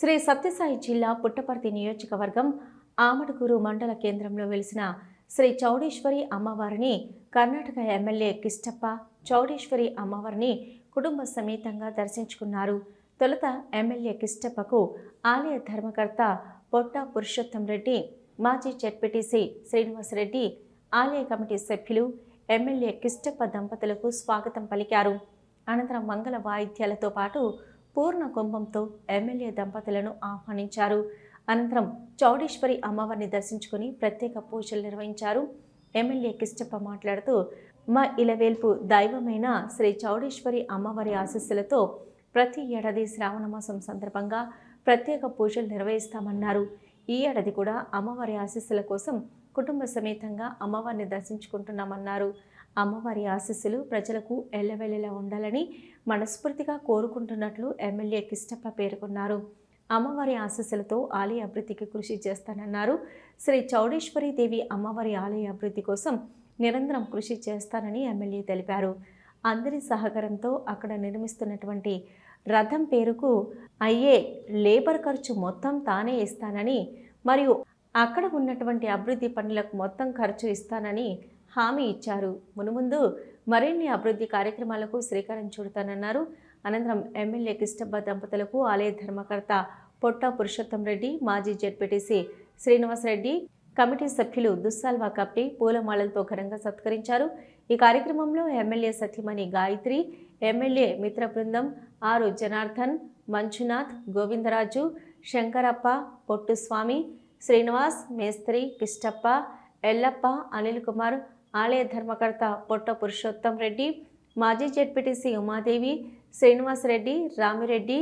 శ్రీ సత్యసాయి జిల్లా పుట్టపర్తి నియోజకవర్గం ఆమడుగురు మండల కేంద్రంలో వెలిసిన శ్రీ చౌడేశ్వరి అమ్మవారిని కర్ణాటక ఎమ్మెల్యే కిష్టప్ప చౌడేశ్వరి అమ్మవారిని కుటుంబ సమేతంగా దర్శించుకున్నారు. తొలుత ఎమ్మెల్యే కిష్టప్పకు ఆలయ ధర్మకర్త పొట్ట పురుషోత్తం రెడ్డి మాజీ జెడ్పీటీసీ శ్రీనివాసరెడ్డి ఆలయ కమిటీ సభ్యులు ఎమ్మెల్యే కిష్టప్ప దంపతులకు స్వాగతం పలికారు. అనంతరం మంగళ వాయిద్యాలతో పాటు పూర్ణ కుంభంతో ఎమ్మెల్యే దంపతులను ఆహ్వానించారు. అనంతరం చౌడేశ్వరి అమ్మవారిని దర్శించుకుని ప్రత్యేక పూజలు నిర్వహించారు. ఎమ్మెల్యే కిష్టప్ప మాట్లాడుతూ మా ఇలవేల్పు దైవమైన శ్రీ చౌడేశ్వరి అమ్మవారి ఆశీస్సులతో ప్రతి ఏడాది శ్రావణ మాసం సందర్భంగా ప్రత్యేక పూజలు నిర్వహిస్తామన్నారు. ఈ ఏడాది కూడా అమ్మవారి ఆశీస్సుల కోసం కుటుంబ సమేతంగా అమ్మవారిని దర్శించుకుంటున్నామన్నారు. అమ్మవారి ఆశీస్సులు ప్రజలకు ఎల్లవెల్లలా ఉండాలని మనస్ఫూర్తిగా కోరుకుంటున్నట్లు ఎమ్మెల్యే కిష్టప్ప పేర్కొన్నారు. అమ్మవారి ఆశీస్సులతో ఆలయ అభివృద్ధికి కృషి చేస్తానన్నారు. శ్రీ చౌడేశ్వరి దేవి అమ్మవారి ఆలయ అభివృద్ధి కోసం నిరంతరం కృషి చేస్తానని ఎమ్మెల్యే తెలిపారు. అందరి సహకారంతో అక్కడ నిర్మిస్తున్నటువంటి రథం పేరుకు అయ్యే లేబర్ ఖర్చు మొత్తం తానే ఇస్తానని మరియు అక్కడ ఉన్నటువంటి అభివృద్ధి పనులకు మొత్తం ఖర్చు ఇస్తానని హామీ ఇచ్చారు. మునుముందు మరిన్ని అభివృద్ధి కార్యక్రమాలకు శ్రీకారం చుడతానన్నారు. అనంతరం ఎమ్మెల్యే కిష్టబ్బ దంపతులకు ఆలయ ధర్మకర్త పొట్ట పురుషోత్తం రెడ్డి మాజీ జెడ్పీటీసీ శ్రీనివాసరెడ్డి కమిటీ సభ్యులు దుస్సాల్వా కప్పి పూలమాలలతో ఘనంగా సత్కరించారు. ఈ కార్యక్రమంలో ఎమ్మెల్యే సత్యమణి గాయత్రి ఎమ్మెల్యే మిత్ర బృందం ఆరు జనార్దన్ మంజునాథ్ గోవిందరాజు శంకరప్ప పొట్టుస్వామి శ్రీనివాస్ మేస్త్రి కిష్టప్ప ఎల్లప్ప అనిల్ కుమార్ ఆలయ ధర్మకర్త పొట్ట పురుషోత్తం రెడ్డి మాజీ జెడ్పీటీసీ ఉమాదేవి శ్రీనివాసరెడ్డి రామిరెడ్డి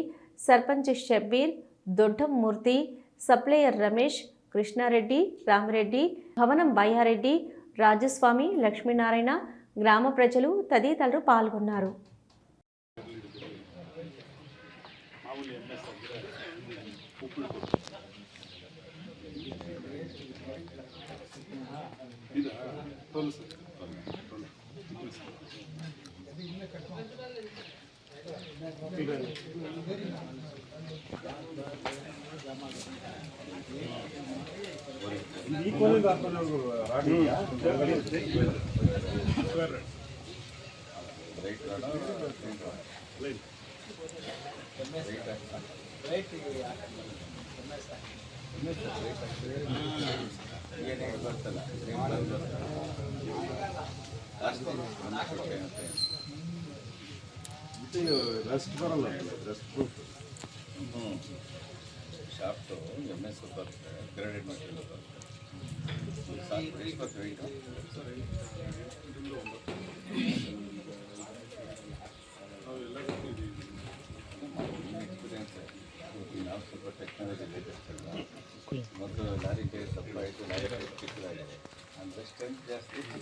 సర్పంచ్ షబ్బీర్ దొడ్డం మూర్తి సప్లయర్ రమేష్ కృష్ణారెడ్డి రామిరెడ్డి భవనం బయ్యారెడ్డి రాజస్వామి లక్ష్మీనారాయణ గ్రామ ప్రజలు తదితరులు పాల్గొన్నారు. రైట్ ರಸ್ಟ್ ಬರಲ್ಲ ರಸ್ಟ್ ಪ್ರೂಫ್ ಹ್ಞೂ ಶಾಫ್ಟು ಎಮ್ ಎಸ್ ಬರುತ್ತೆ ಗ್ರೇಡೆಡ್ ಮಟೀರಿಯಲ್ ಬರುತ್ತೆ ಸಾಕು ಎಷ್ಟು ಬರ್ತೀವಿ ಮೊದಲು ಲಾರಿಗೆ ಸ್ವಲ್ಪ ಆಯಿತು ಲಾರಿ ಚಿಕ್ಕದಾಗಿದೆ ಅಂದರೆ ಸ್ಟ್ರೆಂತ್ ಜಾಸ್ತಿ ಎಷ್ಟು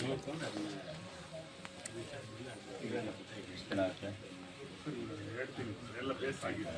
ದಿನ ಆಗುತ್ತೆ ಎಲ್ಲ ಬೇಸ್ ಆಗಿದೆ